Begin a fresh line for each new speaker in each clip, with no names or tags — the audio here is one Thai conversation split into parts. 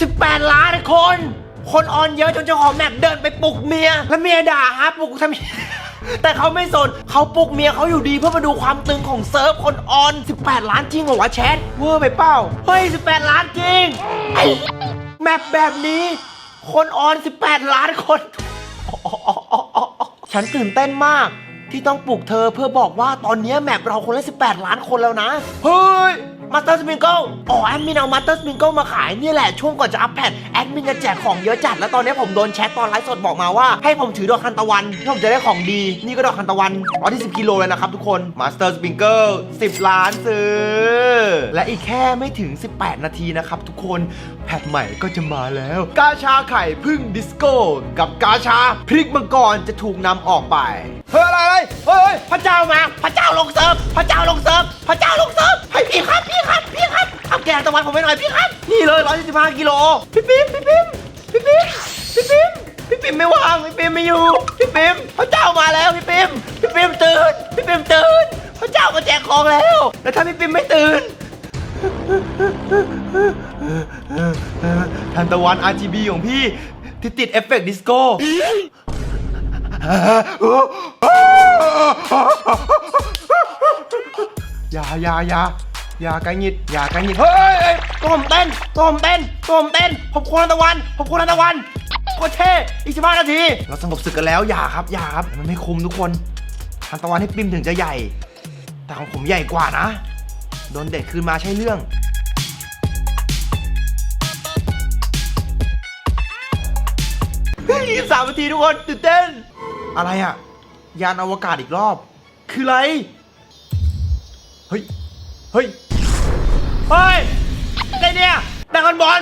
18 ล้านคน คนออนเยอะจนเจ้าของแมปเดินไปปลุกเมีย แล้วเมียด่าฮะปลุกทำไม แต่เขาไม่สนเขาปลุกเมียเขาอยู่ดีเพื่อมาดูความตึงของเซิร์ฟคนออน 18 ล้านจริงเหรอวะแชทเวอร์ไปเป้าเฮ้ย 18 ล้านจริงไอ้แมปแบบนี้ คนออน 18 ล้านคน ฉันตื่นเต้นมากที่ต้องปลุกเธอเพื่อบอกว่าตอนนี้แมปเราคนละ 18 ล้านคนแล้วนะ เฮ้ย มาสเตอร์สมิงเกิลอ๋อแอดมินเอามาสเตอร์สมิงเกิลมาขายนี่แหละช่วงก่อนจะอัปแพดแอดมินจะแจกของเยอะจัดแล้วตอนนี้ผมโดนแชทตอนไลฟ์สดบอกมาว่าให้ผมถือดอกคันตะวันที่ผมจะได้ของดีนี่ก็ดอกคันตะวันอ๋อที่10กิโลเลยนะครับทุกคนมาสเตอร์สมิงเกิล10ล้านซื้อ และอีกแค่ไม่ถึง 18 นาทีนะครับทุกคนแพทใหม่ก็จะมาแล้ว กาชาไข่พึ่งดิสโก้กับกาชาพริกมังกรจะถูกนำออกไปเฮ้ยอะไรอะไรเฮ้ยพระเจ้ามา พระเจ้าลงเซิร์ฟพระเจ้าลงเซิร์ฟพระเจ้าลงเซิร์ฟให้พี่ครับพี่ แกงตะวันผมไปหน่อยพี่ครับ นี่เลย175กิโลพี่ปิ๊มพี่ปิ๊มพี่ปิ๊มพี่ปิ๊มพี่ปิ๊มไม่ว่างพี่ปิ๊มไม่อยู่พี่ปิ๊มพระเจ้ามาแล้วพี่ปิ๊มพี่ปิ๊มตื่นพี่ปิ๊มตื่นพระเจ้ามาแจกของแล้วแล้วถ้าพี่ปิ๊มไม่ตื่นทันตะวัน RGB ของพี่ที่ติดเอฟเฟกต์ดิสโก้อย่าอย่าอย่า อย่าไกลหงิดอย่าไกลหงิดเฮ้ยเฮ้ยตัวผมเต้นตัวผมเต้นตัวผมเต้นผมควรตะวันผมควรตะวันโคตรเท่อีกสิบห้านาที เราสงบศึกกันแล้วอย่าครับอย่าครับมันไม่คุ้มทุกคนทันตะวันให้ปิมถึงจะใหญ่ แต่ของผมใหญ่กว่านะ โดนเด็ดคืนมาใช่เรื่องเฮ้ยสามนาทีทุกคนตื่นเต้น อะไรอะยานอวกาศอีกรอบ คืออะไร เฮ้ย เฮ้ย เฮ้ยไงเนี่ยดังกันบอล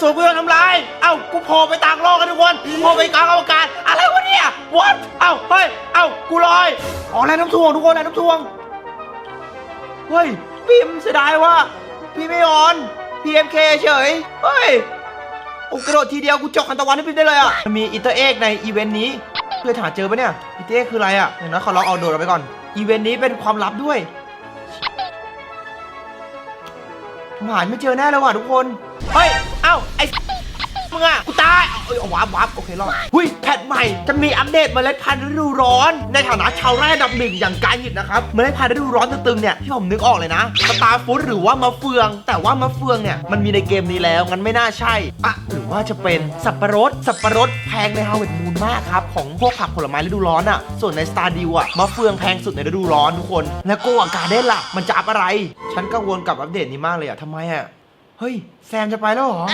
สูบเพื่อทำลาย เอ้า กูโผล่ไปต่างโลกกันทุกคนกูโผล่ไปกลางอวกาศ อะไรวะเนี่ย what เอ้า เฮ้ย เอ้า กูลอย อ๋อแรงน้ำท่วงทุกคนแรงน้ำท่วง เฮ้ย พิมเสียดายว่า พี่ไม่ออน PMK เฉย เฮ้ย โอ้กระโดดทีเดียวกูจกคันตะวันให้พิมได้เลยอะ มีอินเตอร์เอ็กในอีเวนต์นี้ เพื่อหาเจอปะเนี่ย อินเตอร์เอ็กคืออะไรอะเดี๋ยวนะขอลองเอาโดดเราไปก่อน อีเวนต์นี้เป็นความลับด้วย ผมหาไม่เจอแน่เลยว่ะทุกคน เฮ้ย เอ้า ไอ้ มึงอะกูตายเอาเอ้ยเอาวับวับโอเครอดหุยแพทใหม่จะมีอัปเดตเมล็ดพันธุ์ฤดูร้อน ในฐานะชาวไร่อันดับหนึ่งอย่างการหยิดนะครับเมล็ดพันธุ์ฤดูร้อนตึงๆเนี่ยที่ผมนึกออกเลยนะสตาร์ฟุตหรือว่ามะเฟือง แต่ว่ามะเฟืองเนี่ยมันมีในเกมนี้แล้วงั้นไม่น่าใช่อะหรือว่าจะเป็นสับปะรดสับปะรดแพงในฮาวเวิร์ดมูนมากครับของพวกผักผลไม้ฤดูร้อนอะส่วนในสตาร์ดิวอะมะเฟืองแพงสุดในฤดูร้อนทุกคน แล้วโกอาการเด้นล่ะมันจะอัพอะไร ฉันกังวลกับอัปเดตนี้มากเลยอะทำไมอะเฮ้ยแซมจะไปแล้วเหรอ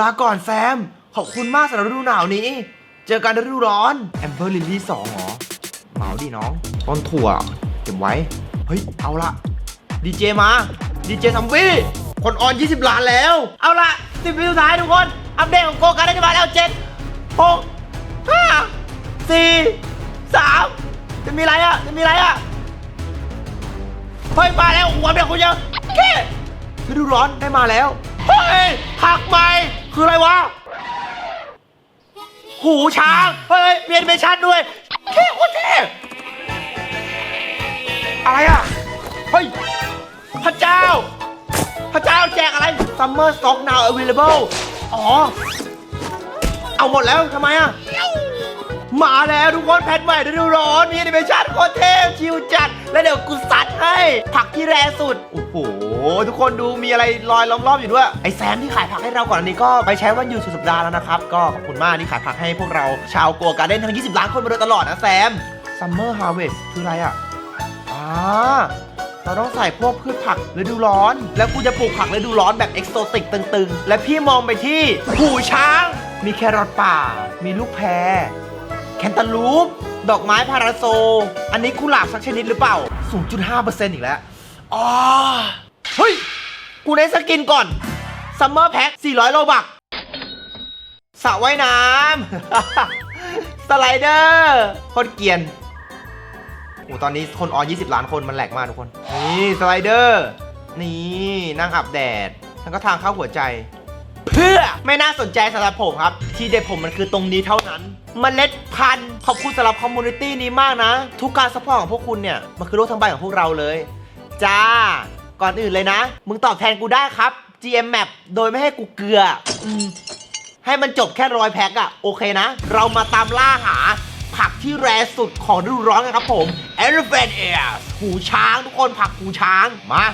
ลาก่อนแซม ขอบคุณมากสำหรับฤดูหนาวนี้ เจอกันฤดูร้อนแอมเบอร์ลิลลี่สองหรอเหมาดิน้อง ต้นถั่ว เก็บไว้ เฮ้ย เอาละดีเจมาดีเจซัมวี่คนออน 20 ล้านแล้ว เอาละสิบวิสุดท้ายทุกคน อัปเดตของโกการได้มาแล้วเจ็ดหกห้าสี่สามจะมีอะไรอะจะมีอะไรอะเฮ้ย มาแล้วหัวเบียคุณยังเก้ฤดูร้อนได้มาแล้ว เฮ้ยผักใหม่ คืออะไรวะ หูช้าง เฮ้ยเรียนเมชั่นด้วยเท่โคตรเท่อะไรอะ เฮ้ย พระเจ้า พระเจ้าแจกอะไร Summer Stock Now Available อ๋อ เอาหมดแล้วทำไมอะ มาแล้วทุกคนแพทใหม่ฤดูร้อนมีแอนิเมชั่นโคตรเทพชิวจัด แล้วเดี๋ยวกูซัดให้ ผักที่แรสุด โอ้โห ทุกคนดูมีอะไรลอยล้อมรอบอยู่ด้วย ไอแซมที่ขายผักให้เราก่อนอันนี้ก็ไปใช้วันหยุดสุดสัปดาห์แล้วนะครับ ก็ขอบคุณมากที่ขายผักให้พวกเราชาวกัวการเด้นทั้ง 20 ล้านคนมาโดยตลอดนะแซม Summer Harvest คืออะไรอะอ่าเราต้องใส่พวกพืชผักฤดูร้อน แล้วกูจะปลูกผักฤดูร้อนแบบเอกโซติกตึงๆ และพี่มองไปที่หูช้าง มีแครอทป่า มีลูกแพรแคนตาลูป ดอกไม้พาราโซ อันนี้กุหลาบสักชนิดหรือเปล่า 0.5%อีกแล้วอ๋อ เฮ้ย กูได้สกินก่อน ซัมเมอร์แพ็ค400 โลบักสระว่ายน้ำ สไลเดอร์คตรเกียนโอ้ตอนนี้คนออน20 ล้านคนมันแหลกมากทุกคน นี่สไลเดอร์ นี่นั่งอาบแดด แล้วก็ทางเข้าหัวใจ เพื่อไม่น่าสนใจสำหรับผมครับ ที่เด็ดผมมันคือตรงนี้เท่านั้นมเมล็ดพันธุ์ขอบคุณสำหรับคอมมูนิตี้นี้มากนะ ทุกการสปอร์ตของพวกคุณเนี่ย มันคือโลกทั้งใบของพวกเราเลย จ้า ก่อนอื่นเลยนะ มึงตอบแทนกูได้ครับ GM Map โดยไม่ให้กูเกลืออืมให้มันจบแค่รอยแพ็คอะโอเคนะ เรามาตามล่าหา ผักที่แรสุดของฤดูร้อนกันครับผม Elephant ears หูช้างทุกคนผักหูช้าง มา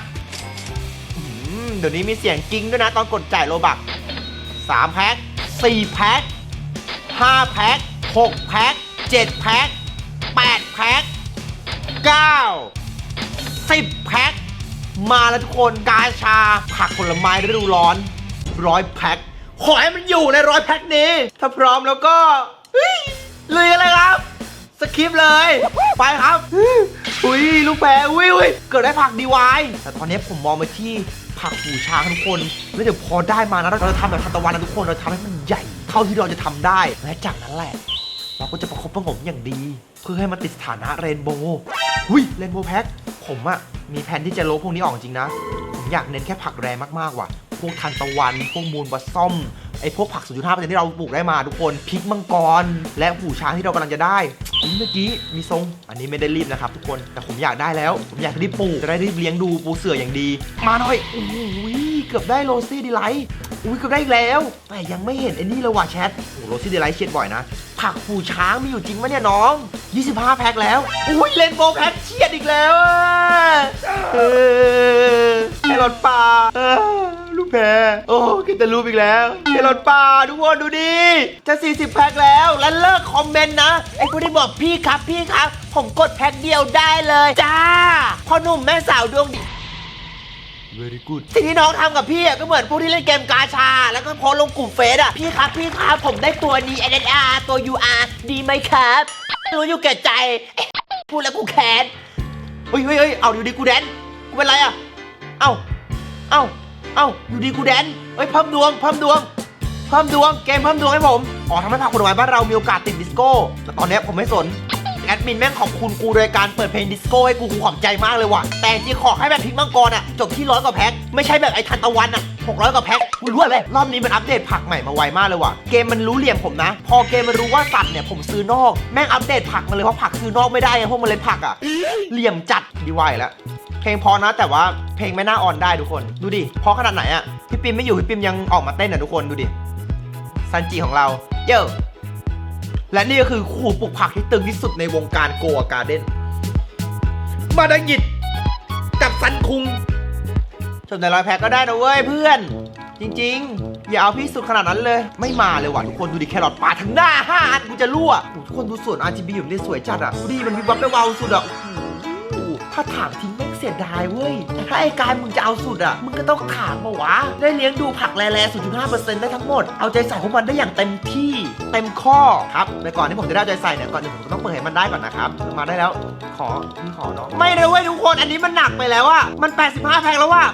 อืมเดี๋ยวนี้มีเสียงกิ้งด้วยนะ ตอนกดจ่ายโลบัก3แพ็ค4แพ็ค5แพ็ค6แพ็ค7แพ็ค8แพ็ค9 10แพ็ค มาแล้วทุกคนกาชา ผักผลไม้ฤดูร้อนร้อยแพ็คขอให้มันอยู่ในร้อยแพ็คนี้ ถ้าพร้อมแล้วก็เลุยกันเลยครับ สคริปเลย ไปครับ อุ้ยลูกแพรอุ้ยอุ้ยเกิดได้ผักดีวายแต่ตอนนี้ผมมองไปที่ผักหูช้างทุกคนแล้วเดี๋ยวพอได้มานะเราจะทำแบบทันตะวันนะทุกคนเราทำให้มันใหญ่ เท่าที่เราจะทำได้ และจากนั้นแหละ เราก็จะประคบประงมอย่างดี เพื่อให้มันติดสถานะเรนโบว์หุยเรนโบว์แพ็ค ผมอะมีแผนที่จะลบพวกนี้ออกจริงนะ ผมอยากเน้นแค่ผักแรงมากๆว่ะ พวกทันตะวัน พวกมูลบัสซอมไอ้พวกผัก 0.5%ที่เราปลูกได้มาทุกคนพริกมังกร และหูช้างที่เรากำลังจะได้อุ๊ยเมื่อกี้มีทรง อันนี้ไม่ได้รีบนะครับทุกคนแต่ผมอยากได้แล้ว ผมอยากรีบปลูกจะได้รีบเลี้ยงดูปูเสืออย่างดี มาหน่อยโอ้ยเกือบได้โรซี่ดีไลท์อุ้ยเกือบได้อีกแล้ว แต่ยังไม่เห็นไอ้นี่เลยว่ะแชทโอ้โรซี่ดีไลท์เชียดบ่อยนะ ผักหูช้างมีอยู่จริงไหมเนี่ยน้อง 25 แพ็คแล้วอุ้ยเลนโบว์แพ็ค อีกแล้วอะเออแครอทปลาเออลูกแพรโอ้กินแต่รูปอีกแล้วแครอทปลาทุกคนดูดิ จะ 40 แพ็คแล้ว แล้วเลิกคอมเมนต์นะ ไอ้พวกที่บอกพี่ครับพี่ครับ ผมกดแพ็คเดียวได้เลย จ้าพ่อหนุ่มแม่สาวดวงดี very good สิ่งที่น้องทำกับพี่อะก็เหมือนพวกที่เล่นเกมกาชา แล้วก็โพสต์ลงกลุ่มเฟซอะพี่ครับพี่ครับผมได้ตัวนี้ NSR ตัว UR ดีไหมครับ รู้อยู่แก่ใจเอ๊ะพูดแล้วกูแค้น เฮ้ยเฮ้ยเฮ้ยเอาอยู่ดีกูแดน กูเป็นไรอะเอ้า เอ้า เอ้า อยู่ดีกูแดน เฮ้ยเพิ่มดวงเพิ่มดวงเพิ่มดวง เกมเพิ่มดวงให้ผม อ๋อทำให้ผักผลไม้บ้านเรามีโอกาสติดดิสโก้ แต่ตอนนี้ผมไม่สน แอดมินแม่งขอบคุณกูโดยการเปิดเพลงดิสโก้ให้กูกูขอบใจมากเลยว่ะ แต่จริงขอให้แบบพริกมังกรอะจบที่ร้อยกว่าแพ็คไม่ใช่แบบไอ้ทันตะวันอะหกร้อยกว่าแพ็คกูรู้เลยรอบนี้มันอัปเดตผักใหม่มาไวมากเลยว่ะเกมมันรู้เหลี่ยมผมนะ พอเกมมันรู้ว่าสัตว์เนี่ยผมซื้อนอกแม่งอัปเดตผักมาเลยเพราะผักซื้อนอกไม่ได้ไงพวกเมล็ดผักอะเหลี่ยมจัดดีวายแล้วเพลงพอนะแต่ว่าเพลงไม่น่าอ่อนได้ทุกคนดูดิพอขนาดไหนอะพี่ปิมไม่อยู่พี่ปิมยังออกมาเต้นอะทุกคนดูดิซันจิของเราเยอะ และนี่ก็คือคู่ปลูกผักที่ตึงที่สุดในวงการโกอาการ์เด้น มาดังหยิดกับซันคุงจนในรอยแพ็กก็ได้นะเว้ยเพื่อน จริง ๆ อย่าเอาพี่สุดขนาดนั้นเลย ไม่มาเลยว่ะทุกคนดูดิแครอทปาทั้งหน้าห้าอันกูจะรั่วโอ้ทุกคนดูสวน RGB อยู่นี่สวยจัดอะดูดิมันวิบวับไปวาวสุดอะถ้าถางทิ้งแม่ง เสียดายเว้ยถ้าไอ้กายมึงจะเอาสุดอะ มึงก็ต้องถางมาวะ ได้เลี้ยงดูผักแร่ๆ0.5%ได้ทั้งหมด เอาใจใส่พวกมันได้อย่างเต็มที่เต็มข้อครับแต่ก่อนที่ผมจะได้ใจใส่เนี่ยก่อนอื่นผมต้องเปิดให้มันได้ก่อนนะครับมาได้แล้วขอพี่ขอเนาะไม่เลยเว้ยทุกคนอันนี้มันหนักไปแล้วอะมัน 85 แพงแล้วว่ะ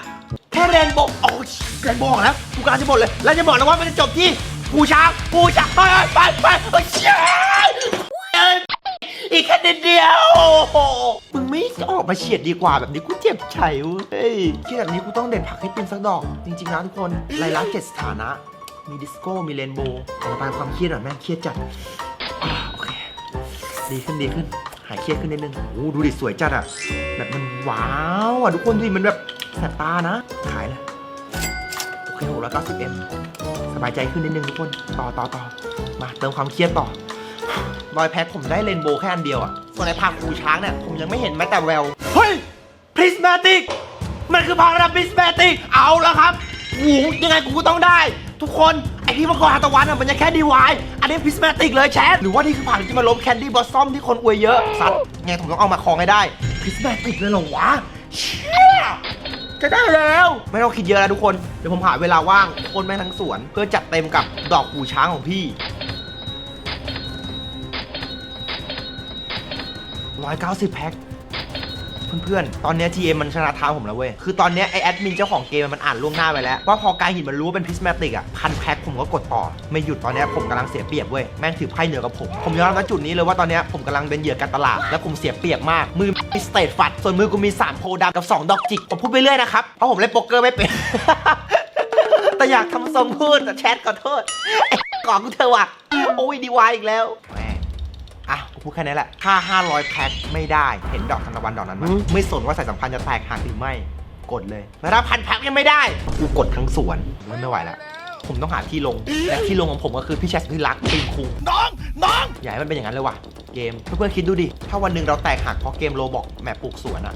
แค่เรนโบโอ้ยเรนโบออกแล้วกูกำลังจะหมดเลยแล้วจะบอกนะว่ามันจะจบที่ปูช้างปูช้างไปไปไปไปเชี่ย อีกแค่นิดเดียว มึงไม่ออกมาเฉียดดีกว่าแบบนี้กูเจ็บใจเว้ยคิดแบบนี้กูต้องเด่นผักให้เป็นสักดอก จริงๆนะทุกคนไลลักเกตสถานะ มีดิสโก้ มีเรนโบว์ขอระบายความเครียดหน่อยแม่งเครียดจัดอ่าโอเค ดีขึ้นดีขึ้น หายเครียดขึ้นนิดนึงโอ้ดูดิสวยจัดอะแบบมันว้าวอะทุกคนดูดิมันแบบแสบตานะ ขายเลยโอเคหกร้อยเก้าสิบเอ็มสบายใจขึ้นนิดนึงทุกคน ต่อต่อต่อมาเติมความเครียดต่อ รอยแพ็คผมได้เรนโบว์แค่อันเดียวอะส่วนในผักหูช้างเนี่ยผมยังไม่เห็นแม้แต่แวว เฮ้ยพริสมาติก มันคือผักระดับพริสมาติก เอาแล้วครับหูยังไงกูก็ต้องได้ ทุกคนไอที่มังกรทานตะวันอะมันยังแค่ดีวายอันนี้พริสมาติกเลยแชท หรือว่านี่คือผักที่มาล้มแคนดี้บอสซอมที่คนอวยเยอะ สัตว์ไงผมต้องเอามาครองให้ได้พริสมาติกเลยเหรอวะเชี่ยจะได้แล้ว ไม่ต้องคิดเยอะแล้วทุกคน เดี๋ยวผมหาเวลาว่างคนแม่งทั้งสวน เพื่อจัดเต็มกับดอกหูช้างของพี่ 190 แพ็ค เพื่อนๆ ตอนเนี้ย GM มันชนะทางผมแล้วเว้ย คือตอนเนี้ยไอแอดมินเจ้าของเกมมันอ่านล่วงหน้าไปแล้ว ว่าพอกายหินมันรู้ว่าเป็นพิสแมติกอะพันแพ็คผมก็กดต่อ ไม่หยุดตอนเนี้ยผมกำลังเสียเปรียบเว้ย แม่งถือไพ่เหนือกับผม ผมยอมรับณจุดนี้เลยว่าตอนเนี้ยผมกำลังเป็นเหยื่อการตลาด และผมเสียเปรียบมาก มือมีสเตทฟัด ส่วนมือกูมี 3 โพดำกับ 2 ดอกจิก ผมพูดไปเรื่อยนะครับ เพราะผมเล่นโป๊กเกอร์ไม่เป็น แต่อยากทำทรงพูดแต่แชทขอโทษไอ้ก่อนกูเธอว่ะโอ้ยดีวายอีกแล้ว อะกูพูดแค่นี้แหละถ้า500 แพ็คไม่ได้เห็นดอกทานตะวันดอกนั้นไหมไม่สนว่าสายสัมพันธ์จะแตกหักหรือไม่กดเลยแล้วถ้าพันแพ็คยังไม่ได้กูกดทั้งสวนเริ่มไม่ไหวแล้วผมต้องหาที่ลงและที่ลงของผมก็คือพี่แชทที่รักปีนคุง
น้องน้อง
อย่าให้มันเป็นอย่างนั้นเลยว่ะเกมเพื่อนๆคิดดูดิถ้าวันหนึ่งเราแตกหักเพราะเกมโรบอกแมปปลูกสวนอะ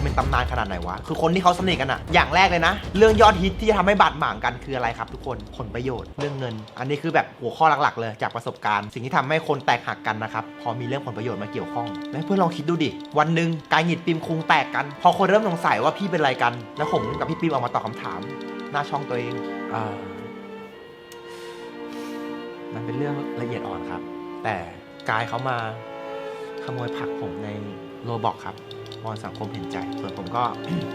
จะเป็นตำนานขนาดไหนวะ คือคนที่เขาสนิทกันอะอย่างแรกเลยนะ เรื่องยอดฮิตที่จะทำให้บาดหมางกันคืออะไรครับ ทุกคน ผลประโยชน์ เรื่องเงิน อันนี้คือแบบหัวข้อหลักๆ เลยจากประสบการณ์ สิ่งที่ทำให้คนแตกหักกันนะครับ พอมีเรื่องผลประโยชน์มาเกี่ยวข้อง และเพื่อนลองคิดดูดิ วันหนึ่งกายหงิดปิมคุงแตกกัน พอคนเริ่มสงสัยว่าพี่เป็นอะไรกัน แล้วผมกับพี่ปิมออกมาตอบคำถาม หน้าช่องตัวเองอ่ามันเป็นเรื่องละเอียดอ่อนครับ แต่กายเขามาขโมยผักผมในโรบอกครับ พอสังคมเห็นใจ ส่วนผมก็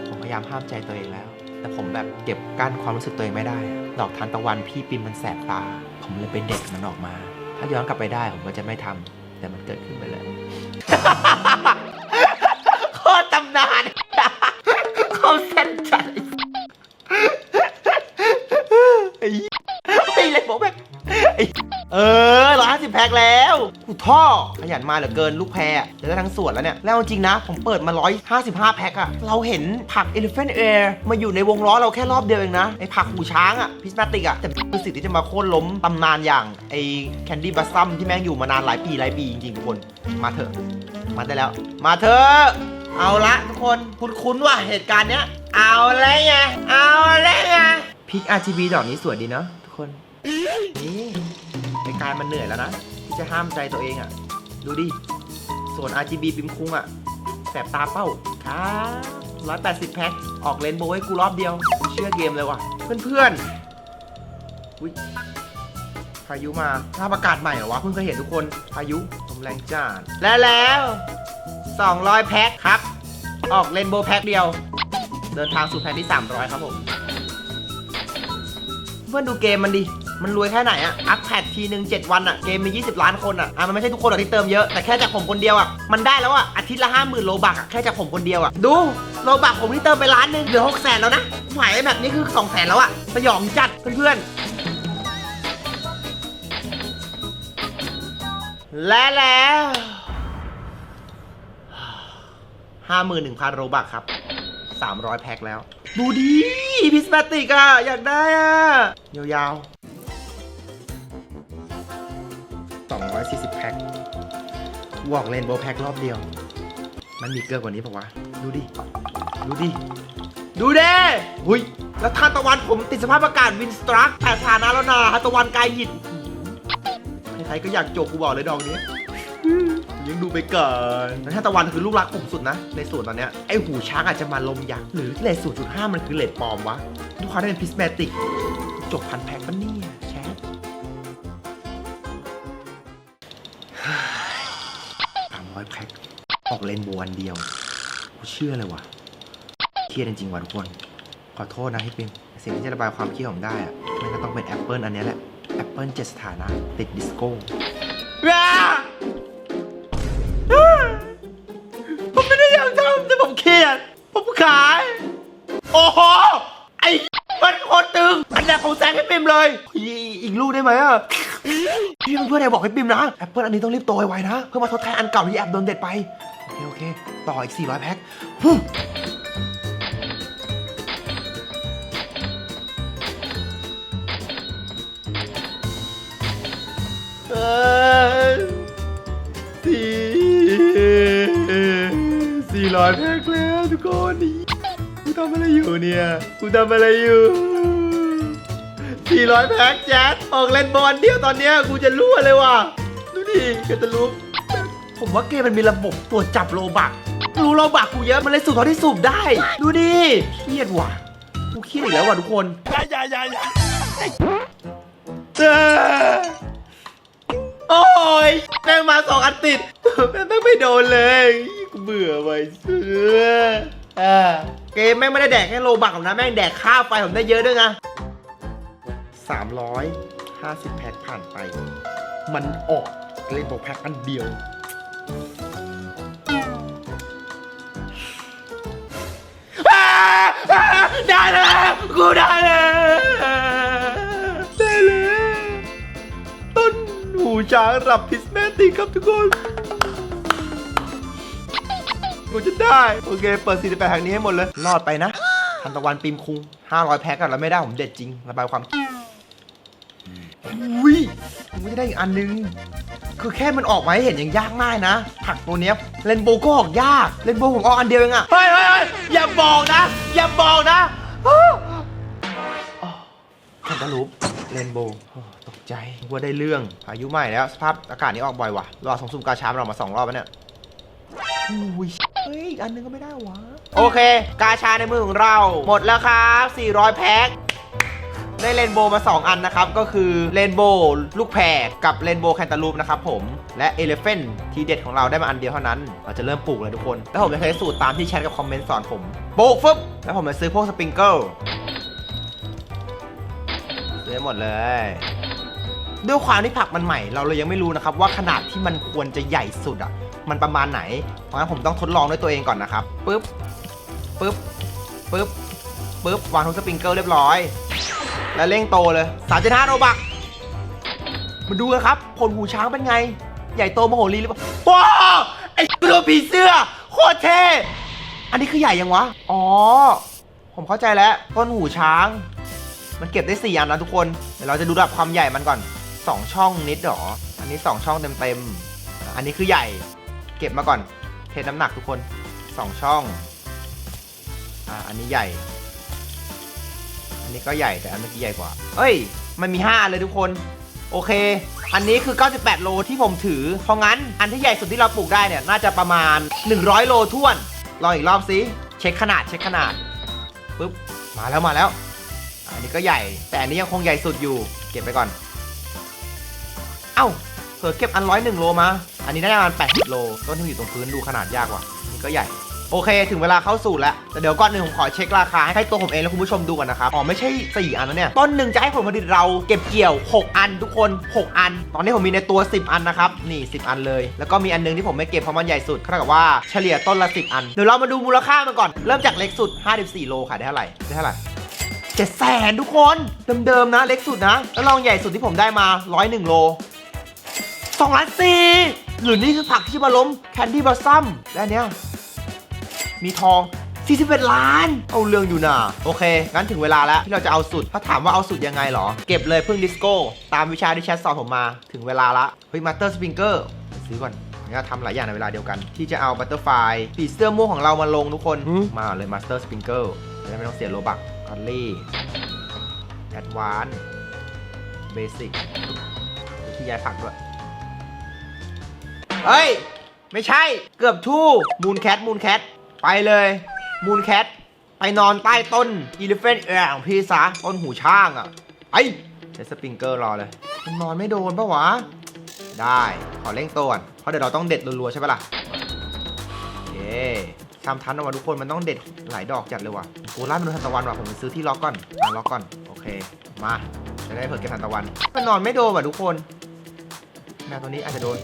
ผมพยายามห้ามใจตัวเองแล้ว แต่ผมแบบเก็บกั้นความรู้สึกตัวเองไม่ได้ ดอกทานตะวันพี่ปิมมันแสบตา ผมเลยไปเด็ดมันออกมา ถ้าย้อนกลับไปได้ผมก็จะไม่ทำแต่มันเกิดขึ้นไปแล้ว กูท่อขยันมาเหลือเกินลูกแพรจะได้ทั้งสวนแล้วเนี่ย แล้วจริงนะ ผมเปิดมา 155 แพ็คอะเราเห็นผัก Elephant Air มาอยู่ในวงล้อเราแค่รอบเดียวเองนะไอผักหูช้างอะพิสมาติกอะแต่คือสิ่งที่จะมาโค่นล้มตำนานอย่างไอแคนดี้บัสซัมที่แม่งอยู่มานานหลายปีหลายปีจริงๆทุกคนมาเถอะมาได้แล้ว มาเถอะเอาละทุกคนคุ้นๆว่ะเหตุการณ์เนี้ยเอาเลยไงเอาเลยไงพิก RGB ดอกนี้สวยดีเนาะทุกคนนี่ไอ้กายมันเหนื่อยแล้วนะ ที่จะห้ามใจตัวเองอะ่ะ ดูดิ ส่วน RGB ปิมคุงอะ่ะแสบตาเป้าครับร้อยแปดสิบแพ็ค ออกเลนโบว์ให้กูรอบเดียว เชื่อเกมเลยว่ะ เพื่อนๆอุ๊ยพายุมาถ้าประกาศใหม่เหรอวะ เพิ่งเคยเห็นทุกคน พายุลมแรงจ้าและแล้ว 200 แพ็คครับ ออกเลนโบว์แพ็คเดียว เดินทางสู่แพ็คที่ 300 ครับผม เพื่อนดูเกมมันดิ มันรวยแค่ไหนอะอัพแพดทีหนึ่ง7วันอะเกมมี 20 ล้านคนอะอะมันไม่ใช่ทุกคนหรอกที่เติมเยอะแต่แค่จากผมคนเดียวอะมันได้แล้วอะอาทิตย์ละ50,000โลบักอะแค่จากผมคนเดียวอะดูโลบักผมที่เติมไปล้านหนึงเหลือ6แสนแล้วนะไหวแบบนี้คือ2แสนแล้วอะสยองจัดเพื่อนๆ และแล้วห้าหมื่นหนึ่งพันโลบักครับ300แพ็คแล้ว ดูดิพิสมาติกอะอยากได้อะยาวๆ 240 แพ็ควอกเลนโบว์แพ็ครอบเดียว มันมีเกินกว่านี้ปะวะ ดูดิ ดูดิ ดูเด้หุยแล้วทานตะวันผมติดสภาพอากาศวินสตรักแต่ฐานะแล้วนะทานตะวันกายหยิดใครๆก็อยากโจกกูบอกเลยดอกนี้ยังดูไปก่อนแล้วถ้าตะวันคือลูกรักผมสุดนะ ในส่วนตอนเนี้ย ไอหูช้างอาจจะมาลมยักษ์หรือเลท0.5มันคือเลทปลอมวะลูกค้าได้เป็นพิสแมติก จบพันแพ็คปะเนี่ย ออกเลนโบว์อันเดียว กูเชื่อเลยว่ะเครียดจริงๆว่ะทุกคน ขอโทษนะให้เป็นสิ่งที่จะระบายความเครียดผมได้อะมันก็ต้องเป็นแอปเปิลอันนี้แหละแอปเปิลเจ็ดสถานะ ติดดิสโก้ผมไม่ได้อยากทำแต่ผมเครียด ผมขาย โอ้โห ไอ้มันโคตรตึง อันนี้ผมแซงให้เปิมเลย อีกลูกได้ไหมอะ เพื่อนๆไอ้บอกให้ปิมนะแอปเปิลอันนี้ต้องรีบโตไวๆนะ เพื่อมาทดแทนอันเก่าที่แอปโดนเด็ดไป โอเคโอเค ต่ออีก 400 แพ็คฮู้เออสี่สี่ร้อยแพ็คแล้วทุกคนนี่กูทำอะไรอยู่เนี่ย กูทำอะไรอยู่ สี่ร้อยแพ็คแจ๊ดออกเล่นบอลเดียวตอนเนี้ยกูจะรั่วเลยว่ะ ดูดิกจะรู้ผมว่าเกมมันมีระบบตรวจจับโลบักรู้โลบักกูเยอะมันเลยสูบเท่าที่สูบได้ ดูดิเครียดว่ะ กูเครียดอีกแล้วว่ะทุกคน
อย่าอย่าอย่าอย่า
เออโอ้ยแม่งมาสองอันติดแม่งไม่โดนเลยกูเบื่อไปเสืออ่าเกมแม่งไม่ได้แดกแค่โลบักผมนะ แม่งแดกค่าไฟผมได้เยอะด้วยนะ 350 แพ็คผ่านไป มันออกเรนโบว์แพ็คอันเดียว ได้แล้วกูได้แล้วได้แล้วต้นหูช้างรับพิสแมนติครับทุกคน กูจะได้ โอเค เปิด48แพ็งนี้ให้หมดเลย รอดไปนะ ทันตะวันปีมคุง 500 แพ็คกันแล้วไม่ได้ผมเด็ดจริงระบายความ อุ้ยอุ้ยได้อีกอันนึง คือแค่มันออกมาให้เห็นยังยากมากนะ ผักตัวเนี้ยเลนโบก็ออกยาก เลนโบผมออกอันเดียวเองอะเฮ้ยเฮ้อย่าบอกนะ อย่าบอกนะแคนตาลูปเลนโบตกใจว่าได้เรื่อง อายุใหม่แล้ว สภาพอากาศนี้ออกบ่อยว่ะ รอสองสุ่มกาช้าเรามาสองรอบแล้วเนี่ยอุ้ยเฮ้ย อันนึงก็ไม่ได้วะ โอเค กาชาในมือของเรา หมดแล้วครับ 400 แพ็ค ได้เรนโบว์มา 2 อันนะครับ ก็คือเรนโบว์ลูกแพรกับเรนโบว์แคนตาลูปนะครับผม และเอเลเฟนทีเด็ดของเราได้มาอันเดียวเท่านั้น เราจะเริ่มปลูกเลยทุกคน แล้วผมจะใช้สูตรตามที่แชทกับคอมเมนต์สอนผมปลูกฟึบแล้วผมจะซื้อพวกสปริงเกิลซื้อหมดเลยด้วยความที่ผักมันใหม่เราเลยยังไม่รู้นะครับ ว่าขนาดที่มันควรจะใหญ่สุดอะ มันประมาณไหน เพราะงั้นผมต้องทดลองด้วยตัวเองก่อนนะครับปึ๊บปึ๊บปึ๊บปึ๊บวางทุกสปริงเกิลเรียบร้อย และเร่งโตเลยสามเจ็ดห้โนบักมาดูกันครับผลหูช้างเป็นไง ใหญ่โตมโหฬารหรือเปล่าว้าวไอ้ตัวผีเสื้อ โคตรเท่อันนี้คือใหญ่ยังวะ อ๋อ ผมเข้าใจแล้วต้นหูช้าง มันเก็บได้สี่อันนะทุกคน เดี๋ยวเราจะดูระดับความใหญ่มันก่อน 2 ช่องนิดหรอ อันนี้ 2 ช่องเต็มๆ อันนี้คือใหญ่ เก็บมาก่อน เทน้ำหนักทุกคนสองช่อง อ่า อันนี้ใหญ่ อันนี้ก็ใหญ่แต่อันเมื่อกี้ใหญ่กว่า เอ้ย มันมี 5 เลยทุกคน โอเค อันนี้คือ 98 โลที่ผมถือ เพราะงั้นอันที่ใหญ่สุดที่เราปลูกได้เนี่ย น่าจะประมาณ 100 โลท้วน ลองอีกรอบสิ เช็คขนาด เช็คขนาด ปึ๊บ มาแล้วมาแล้ว อันนี้ก็ใหญ่ แต่อันนี้ยังคงใหญ่สุดอยู่ เก็บไปก่อน เอ้า เผื่อเก็บอันร้อยหนึ่งโลมา อันนี้น่าจะประมาณ80 โล ต้นที่อยู่ตรงพื้นดูขนาดยากว่ะนี่ก็ใหญ่ โอเค ถึงเวลาเข้าสูตรแล้วแต่เดี๋ยวก่อนหนึ่งผมขอเช็คราคาให้ตัวผมเองและคุณผู้ชมดูก่อนนะครับ อ๋อ ไม่ใช่ 4 อันนะเนี่ย ต้นหนึ่งจะให้ผลผลิตเราเก็บเกี่ยว 6 อันทุกคน 6 อัน ตอนนี้ผมมีในตัว 10 อันนะครับ นี่ 10 อันเลย แล้วก็มีอันนึงที่ผมไม่เก็บเพราะมันใหญ่สุดเท่ากับว่าเฉลี่ยต้นละ 10 อัน เดี๋ยวเรามาดูมูลค่ามันก่อน เริ่มจากเล็กสุด 54 โลค่ะได้เท่าไหร่ ได้เท่าไหร่เจ็ดแสนทุกคนเดิมๆนะ เล็กสุดนะ แล้วลองใหญ่สุดที่ผมได้มา 101 โล2ล้านสี่หรือนี่คือผักที่มาล้มแคนดี้บัซซัมและเนี้ย มีทอง 41 ล้าน เอาเรื่องอยู่นะโอเค งั้นถึงเวลาแล้วที่เราจะเอาสุดถ้าถามว่าเอาสุดยังไงหรอ เก็บเลยเพิ่งดิสโก้ ตามวิชาที่แชทสอนผมมา ถึงเวลาละ เฮ้ยมาสเตอร์สปริงเกอร์ซื้อก่อนเนี่ยทำหลายอย่างในเวลาเดียวกัน ที่จะเอาบัตเตอร์ไฟปีเสื้อม่วงของเรามาลงทุกคน มาเลยมาสเตอร์สปริงเกอร์ไม่ต้องเสียโลบักออลลี่แอดวานเบสิกที่ยายผักด้วย เฮ้ย ไม่ใช่ เกือบทู่มูนแคทมูนแคท ไปเลยมูนแคทไปนอนใต้ต้นอีลิเฟนเอร์ของพี่ซะต้นหูช่างอะไอเดสปริงเกอร์รอเลยมันนอนไม่โดนปะวะ ได้ขอเร่งตัวนเพราะเดี๋ยวเราต้องเด็ดรัวๆใช่ปะล่ะเย้ทำทันนะวะทุกคนมันต้องเด็ดหลายดอกจัดเลยว่ะโอ้ร้านมันดูทันตะวันว่ะผมไปซื้อที่ล็อกก่อนอะล็อกก่อนโอเคมาจะได้เผื่อเก็บทันตะวันมันนอนไม่โดนว่ะทุกคนแมวตัวนี้อาจจะโดน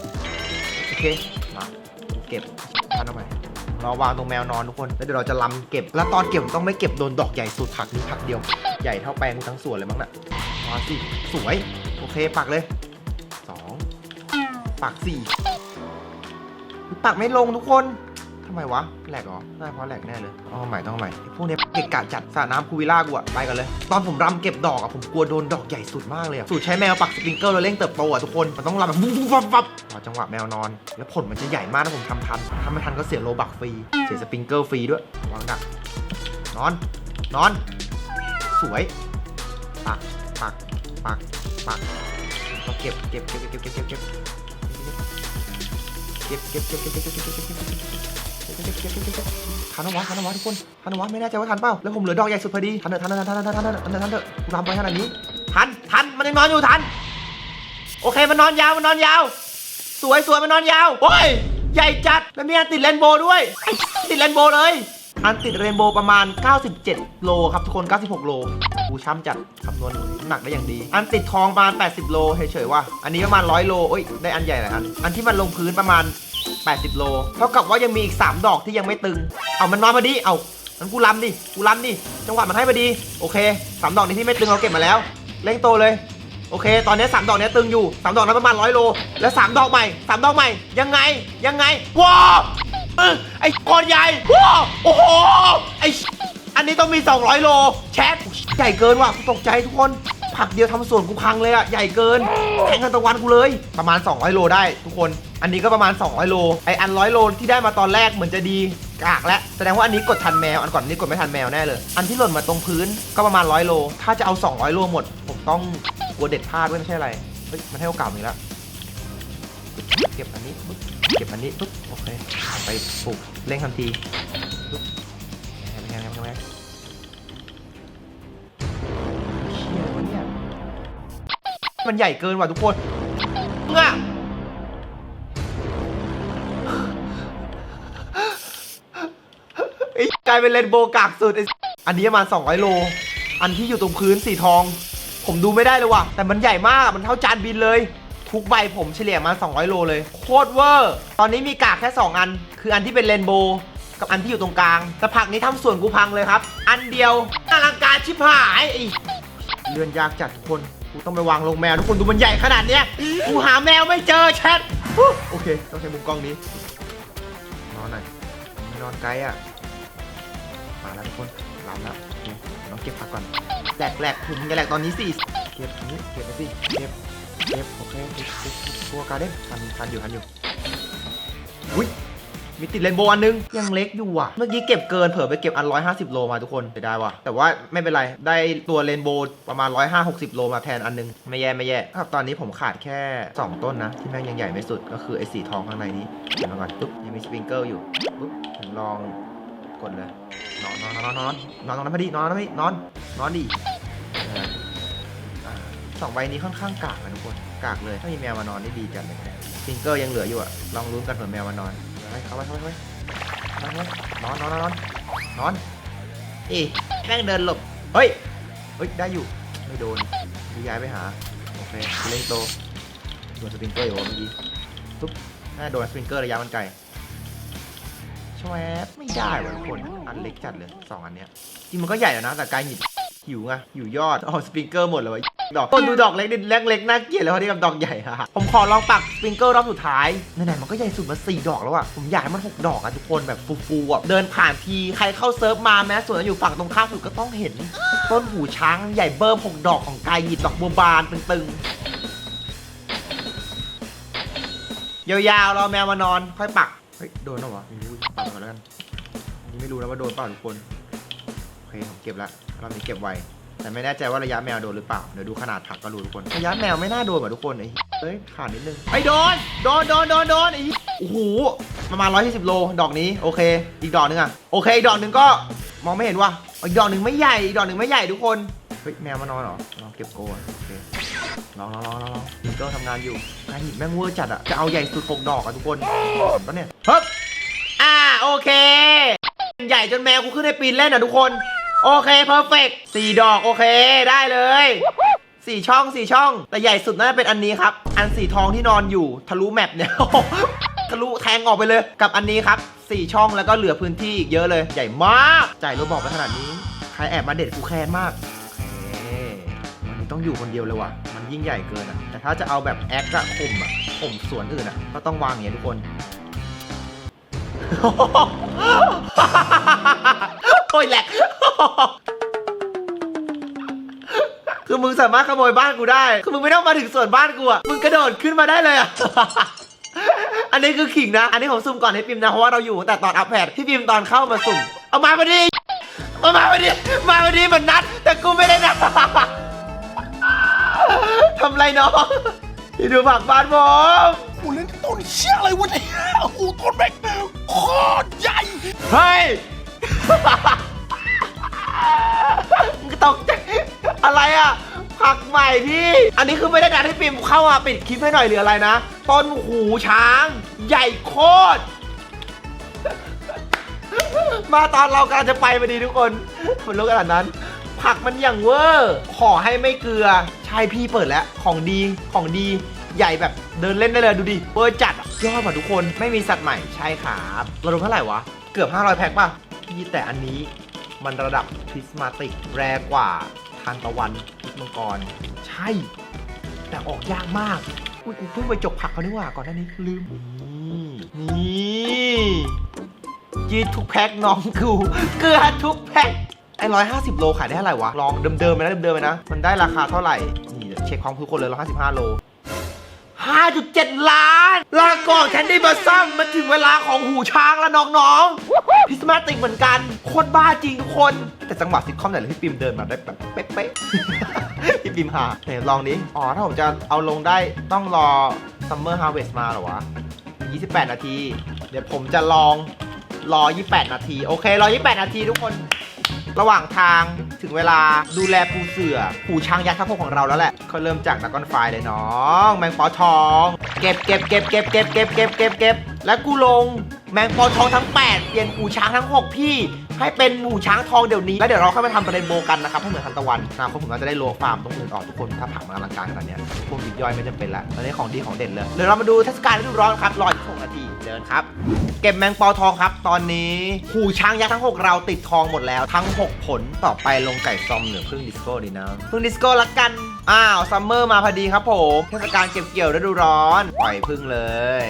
โอเคมาเก็บทันเอาไป เราวางตรงแมวนอนทุกคน แล้วเดี๋ยวเราจะลำเก็บ แล้วตอนเก็บต้องไม่เก็บโดนดอกใหญ่สุดผักนี้ผักเดียว ใหญ่เท่าแปลงทั้งส่วนเลยมั้งนะ่ะมาสิ สวย โอเค ปักเลย2ปัก4ปักไม่ลงทุกคนำไมวะแหลกเหรอน่าเพราะแหลกแน่เลยอ๋อใหม่ต้องใหม่พวกเนี้ยเกะกะจัดสระน้ำคูวิล่ากูอะไปกันเลย ตอนผมรำเก็บดอกอะผมกลัวโดนดอกใหญ่สุดมากเลยอะสูตรใช้แมวปักสปริงเกิลแล้วเร่งเติบโตอะทุกคนมันต้องรำแบบวุ้บวุ้บบับพอจังหวะแมวนอน แล้วผลมันจะใหญ่มากถ้าผมทำทันทำไม่ทันก็เสียโลบักฟรีเสียสปริงเกิลฟรีด้วยวางดักนอน นอน สวยปักปักปักปักก็เก็บเก็บเก็บเก็บเก็บเก็บเก็บเก็บเก็บเก็บเก็บเก็บเก็บ ทันวะทันวะทุกคนทันวะไม่แน่ใจว่าทันเปล่าแล้วผมเหลือดอกใหญ่สุดพอดีทันเถอะทันเถอะทันเถอะทันเถอะทันเถอะทัทำไปขนาดนี้ทันทันมันยังนอนอยู่ทัน โอเคมันนอนยาวมันนอนยาว สวยสวยมันนอนยาวโอ้ยใหญ่จัดแล้วมีอันติดเรนโบว์ด้วย ติดเรนโบว์เลยอันติดเรนโบว์ประมาณ 97 โลครับทุกคน 96 โลกูช้ำจัดคำนวณนหนักได้อย่างดี อันติดทองประมาณ 80 โลเฉยๆว่า อันนี้ประมาณ 100 โลโอ้ย ได้อันใหญ่หลายอัน อันที่มันลงพื้นประมาณ 80 โล เท่ากับว่ายังมีอีก 3 ดอกที่ยังไม่ตึง เอามันนอนมาดีเอามันกูลำดิ กูลำดิ จังหวะมันให้มาดี โอเคสามดอกนี้ที่ไม่ตึงเราเก็บมาแล้ว เร่งโตเลย โอเค ตอนนี้สามดอกนี้ตึงอยู่สามดอกนั้นประมาณร้อยโล แล้วสามดอกใหม่สามดอกใหม่ ยังไง ยังไง ว้าวไอ้ก้อนใหญ่ว้าวโอ้โห ไอ้ อันนี้ต้องมี 200 โล แชทใหญ่เกินว่ะกูตกใจทุกคน ผักเดียวทำส่วนกูพังเลยอะใหญ่เกินแข่งกันตะวันกูเลย ประมาณ 200 โลได้ทุกคน อันนี้ก็ประมาณ 200 โล ไออันร้อยโลที่ได้มาตอนแรกเหมือนจะดีกากแล้วแสดงว่าอันนี้กดทันแมว อันก่อนนี้กดไม่ทันแมวแน่เลย อันที่หล่นมาตรงพื้นก็ประมาณร้อยโล ถ้าจะเอา 200 โลหมด ผมต้องกลัวเด็ดพลาดด้วยไม่ใช่อะไร เฮ้ย มันให้โอกาสมึงแล้ว เก็บอันนี้ เก็บอันนี้ปุ๊บ โอเค ไปปลูกเร่งทันที ปุ๊บแงแงแงแงแงเชี่ยวะเนี่ยมันใหญ่เกินว่ะทุกคนมึงอะไอ้กลายเป็นเรนโบกากสุด อันนี้ประมาณ200 โล อันที่อยู่ตรงพื้นสีทอง ผมดูไม่ได้เลยว่ะ แต่มันใหญ่มาก มันเท่าจานบินเลย ทุกใบผมเฉลี่ยมา 200 โลเลย โคตรเวอร์ ตอนนี้มีกากแค่ 2 อัน คืออันที่เป็นเรนโบ กับอันที่อยู่ตรงกลาง แต่ผักนี้ทำส่วนกูพังเลยครับ อันเดียวอลังการชิบหายไอ้เรื่อนยากจัดทุกคน กูต้องไปวางลงแมว ทุกคนดูมันใหญ่ขนาดเนี้ย กูหาแมวไม่เจอแชทโอเค ต้องใช้มุมกล้องนี้ นอนหน่อยนอนไกลอะ มาแล้วทุกคนรับแล้วโอเคต้องเก็บผักก่อนแหลกแหลกผมจะแหลกตอนนี้สิเก็บนี้เก็บไปสิเก็บเก็บโอเคตัวการ์เด้นทันทันอยู่ทันอยู่อุ้ย มีติดเรนโบว์อันนึง ยังเล็กอยู่ว่ะ เมื่อกี้เก็บเกินเผื่อไปเก็บอัน 150 โลมาทุกคนไปได้ว่ะ แต่ว่าไม่เป็นไร ได้ตัวเรนโบว์ประมาณ 150 โลมาแทนอันนึง ไม่แย่ไม่แย่ครับตอนนี้ผมขาดแค่ 2 ต้นนะ ที่แม่งยังใหญ่ไม่สุดก็คือไอ้สีทองข้างในนี้เดี๋ยวมาก่อนปุ๊บยังมีสปริงเกิลอยู่ปุ๊บผมลองกดเลยนอนนอนนอนนอนนอนตรงนั้นพอดีนอนนะพี่นอนนอนดิสองใบนี้ค่อนข้างกากนะทุกคนกากเลยถ้ามีแมวมานอนนี่ดีจังเลยฟิงเกอร์ยังเหลืออยู่อะลองลุ้นกันเผื่อแมวมานอน ไปเข้าไปเข้าไปเข้าไปนอนนอนนอนนอนอนอีแม่งเดินหลบ เฮ้ย เฮ้ย ได้อยู่ ไม่โดนดูย้ายไปหา โอเค เล่นโตโดนสปริงเกอร์อยู่เมื่อกี้ปุ๊บน่าโดนสปริงเกอร์ระยะมันไกลชวบไม่ได้ว่ะทุกคน อันเล็กจัดเลยสองอันเนี้ยจริงมันก็ใหญ่แล้วนะ แต่กายหยิบหิวไงหิวยอดอ๋อสปริงเกอร์หมดเลยวะ ดอกคนดูดอกเล็กดิเล็กเล็กๆน่าเกลียดเลยพอที่กับดอกใหญ่อะผมขอลองปักสปริงเกอร์รอบสุดท้ายไหนๆมันก็ใหญ่สุดมาสี่ดอกแล้วอะผมอยากให้มันหกดอกอะทุกคนแบบฟูๆอะเดินผ่านทีใครเข้าเซิร์ฟมาแม้ส่วนอยู่ฝั่งตรงข้ามสุดก็ต้องเห็น ต้นหูช้างใหญ่เบิ่มหกดอกของกายหยิบดอกบัวบานตึงๆยาวๆรอแมวมานอนค่อยปักเฮ้ยโดนแล้ววะอุ้ยปักก่อนแล้วกันนนี้ไม่รู้นะว่าโดนเปล่าทุกคนโอเคผมเก็บละเรอบนี้เก็บไว แต่ไม่แน่ใจว่าระยะแมวโดนหรือเปล่า เดี๋ยวดูขนาดผักก็รู้ทุกคน ระยะแมวไม่น่าโดนว่ะทุกคนไอ้เฮ้ยขาดนิดนึงไอ้โดน โดน โดน โดน โดนไอ้โอ้โหประมาณ120 โล ดอกนี้ โอเค อีกดอกนึงอะโอเค อีกดอกนึงก็มองไม่เห็นว่ะ อีกดอกหนึ่งไม่ใหญ่ อีกดอกหนึ่งไม่ใหญ่ทุกคน เฮ้ยแมวมานอนเหรอลองเก็บโกนโอเคลองลองลองลองมิงเกิลทำงานอยู่การหิบแม่งเวอร์จัดอะจะเอาใหญ่สุดหกดอกอะทุกคนก็เนี่ยฮึบอ่าโอเค ใหญ่จนแมวกูขึ้นได้ปีนเล่นอะทุกคน โอเคเพอร์เฟกสี่ดอกโอเคได้เลยสี่ช่องสี่ช่อง แต่ใหญ่สุดน่าจะเป็นอันนี้ครับ อันสีทองที่นอนอยู่ทะลุแมปเนี่ยทะลุแทงออกไปเลยกับอันนี้ครับสี่ช่องแล้วก็เหลือพื้นที่อีกเยอะเลย ใหญ่มากจ่ายโรบอกไปขนาดนี้ ใครแอบมาเด็ดกูแค้นมากอันนี้ต้องอยู่คนเดียวเลยว่ะ มันยิ่งใหญ่เกินอะ แต่ถ้าจะเอาแบบแอคอะข่มอะข่มสวนอื่นอะ ก็ต้องวางอย่างนี้ทุกคนโอ้ยแหลก คือมึงสามารถขโมยบ้านกูได้ คือมึงไม่ต้องมาถึงส่วนบ้านกูอะมึงกระโดดขึ้นมาได้เลยอะ อันนี้คือขิงนะ อันนี้ผมซุ่มก่อนให้ปิมนะ เพราะว่าเราอยู่ตั้งแต่ตอนอัพแพดพี่ปิมตอนเข้ามาสุ่ม เอามาพอดี เอามาพอดี มาพอดีเหมือนนัด แต่กูไม่ได้นัดทำไรน้องที่ดูผักบ้านผม
กูเล่นต้นเชี่ยอะไรวะเนี่ยโอ้โหต้นแม่งโคตรใหญ่
เฮ้ยมึง ตกใจอะไรอะ ผักใหม่พี่ อันนี้คือไม่ได้ดันให้ปิมเข้ามาปิดคลิปให้หน่อยหรืออะไรนะ ต้นหูช้าง ใหญ่โคตร มาตอนเรากำลังจะไปพอดีทุกคนมันรู้ขนาดนั้น ผักมันอย่างเวอร์ ขอให้ไม่เกลือ ใช่พี่เปิดแล้ว ของดี ของดี ใหญ่แบบเดินเล่นได้เลยดูดิเวอร์จัดยอดว่ะทุกคน ไม่มีสัตว์ใหม่ ใช่ครับเราดูเท่าไหร่วะ เกือบ 500 แพ็คป่ะพี่แต่อันนี้ มันระดับพิสมาติก แรกว่าทานตะวันพิษมังกร ใช่ แต่ออกยากมากอุ้ยกูเพิ่งไปจบผักเขานี่หว่าก่อนหน้านี้ลืม นี่นี่ยืดทุกแพ็คน้องกูเกลือทุกแพ็คไอ้ร้อยห้าสิบโลขายได้เท่าไหร่วะ ลองเดิมๆไปนะเดิมๆไปนะ มันได้ราคาเท่าไหร่ นี่เดี๋ยวเช็คความทุกคนเลยร้อยห้าสิบห้าโล 5.7 ล้าน ลาก่อนแคนดี้บัสซัมมันถึงเวลาของหูช้างแล้วน้องๆพิสมาติกเหมือนกัน โคตรบ้าจริงทุกคน แต่จังหวะซิทคอมไหนเลยพี่ปิมเดินมาได้แบบเป๊ะๆ พี่ปิมหาไหนลองดิอ๋อ ถ้าผมจะเอาลงได้ต้องรอ Summer Harvest มาเหรอวะ 28 นาที เดี๋ยวผมจะลองรอ 28 นาที โอเค รอ 28 นาทีทุกคน ระหว่างทางถึงเวลาดูแลปูเสือปูช้างยักษ์ทั้งพวกของเราแล้วแหละเขาเริ่มจากดากอนไฟเลยน้องแมงปอทอง เก็บเก็บเก็บเก็บเก็บเก็บเก็บเก็บเก็บและกูลงแมงปอทองทั้ง 8 เปลี่ยนปูช้างทั้ง 6 พี่ ให้เป็นปูช้างทองเดี๋ยวนี้ แล้วเดี๋ยวเราค่อยมาทำประเด็นโบกันนะครับให้เหมือนทันตะวันนะคนผมก็จะได้โลฟาร์มตรงอื่นออกทุกคนถ้าผังมันอลังการขนาดเนี้ยพวกยิบย่อยไม่จำเป็นละตอนนี้ของดีของเด่นเลยเดี๋ยวเรามาดูเทศกาลฤดูร้อนครับรออีก6นาทีเดินครับ เก็บแมงปอทองครับ ตอนนี้หูช้างยักษ์ทั้ง 6 เราติดทองหมดแล้วทั้ง 6 ผลต่อไปลงไก่ซอมเหลือพึ่งดิสโก้ดีนะพึ่งดิสโก้ละกันอ้าวซัมเมอร์มาพอดีครับผมเทศกาลเก็บเกี่ยวฤดูร้อน ปล่อยพึ่งเลย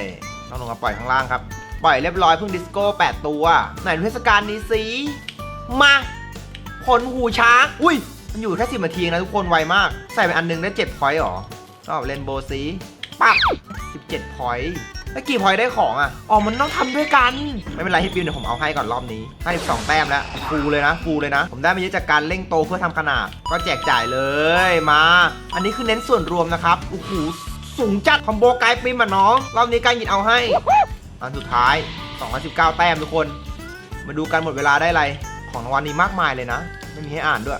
ต้องลงมาปล่อยข้างล่างครับ ปล่อยเรียบร้อยเพึ่งดิสโก้ 8 ตัว ไหนเทศกาลนี้สิมาผลหูช้าง อุ้ย มันอยู่แค่สิบนาทีนะทุกคนไวมาก ใส่ไปอันหนึงได้7พอยต์หรอก็เล่นโบว์ซีปัก17พอยต์แล้วกี่พอยต์ได้ของอะ อ๋อ มันต้องทำด้วยกัน ไม่เป็นไรฮิปปิวเดี๋ยวผมเอาให้ก่อนรอบนี้ให้12แต้มแล้วฟูเลยนะฟูเลยนะ ผมได้มาเยอะจากการเร่งโตเพื่อทำขนาด ก็แจกจ่ายเลยมา อันนี้คือเน้นส่วนรวมนะครับโอ้โหสูงจัดคอมโบไกด์ปิมอะน้อง รอบนี้การหยินเอาให้ อันสุดท้าย 219 แต้มทุกคน มาดูกันหมดเวลาได้ไรของรางวัลนี้มากมายเลยนะ ไม่มีให้อ่านด้วย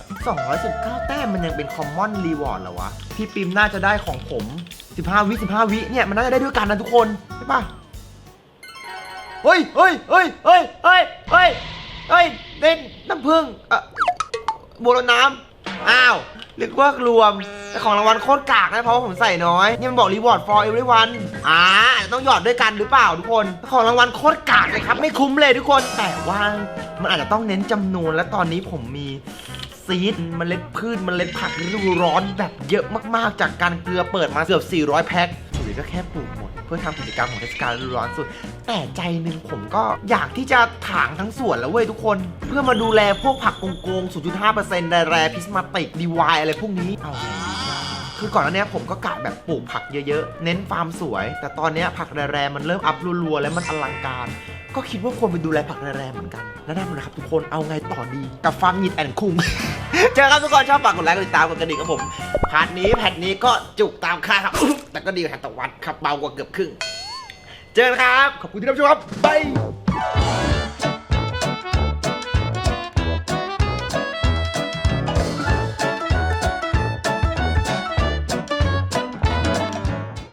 219 แต้มมันยังเป็นคอมมอนรีวอร์ดเหรอวะ พี่ปิมน่าจะได้ของผม 15 วิ 15 วิเนี่ยมันน่าจะได้ด้วยกันนะทุกคน ใช่ปะเฮ้ยเฮ้ยเฮ้ยเฮ้ยเฮ้ยเฮ้ยเฮ้ยเล่นน้ำผึ้งเอ่อบัวรดน้ำอ้าวเรียกว่ารวม แต่ของรางวัลโคตรกากนะเพราะว่าผมใส่น้อย นี่มันบอก reward for everyone อ่าต้องหยอดด้วยกันหรือเปล่าทุกคน ของรางวัลโคตรกากเลยครับ ไม่คุ้มเลยทุกคน แต่ว่ามันอาจจะต้องเน้นจำนวน และตอนนี้ผมมีซีดเมล็ดพืชเมล็ดผักฤดูร้อนแบบเยอะมากๆ จากการเกลือเปิดมาเกือบ 400 แพ็คหรือก็แค่ปลูกหมด เพื่อทำกิจกรรมของเทศกาลฤดูร้อนสุด แต่ใจหนึ่งผมก็อยากที่จะถางทั้งสวนแล้วเว้ยทุกคน เพื่อมาดูแลพวกผักโกงๆ0.5%ไดแรพิสมาติกดีวายอะไรพวกนี้เอาไง คือก่อนหน้านี้ผมก็กะแบบปลูกผักเยอะๆ เน้นฟาร์มสวย แต่ตอนนี้ผักแรๆมันเริ่มอัพรัวๆ แล้วมันอลังการ ก็คิดว่าควรไปดูแลผักแรๆเหมือนกัน แล้วนั่นนะครับทุกคนเอาไงต่อดี กับฟาร์มยิดแอนคุงเจอครับทุกคนชอบฝากกดไลค์กดติดตามกดกระดิ่งครับผมพาร์ทนี้แพทนี้ก็จุกตามค่าครับ แต่ก็ดีกว่าแทนตะวันครับเบากว่าเกือบครึ่ง เจอกันครับ ขอบคุณที่รับชมครับบาย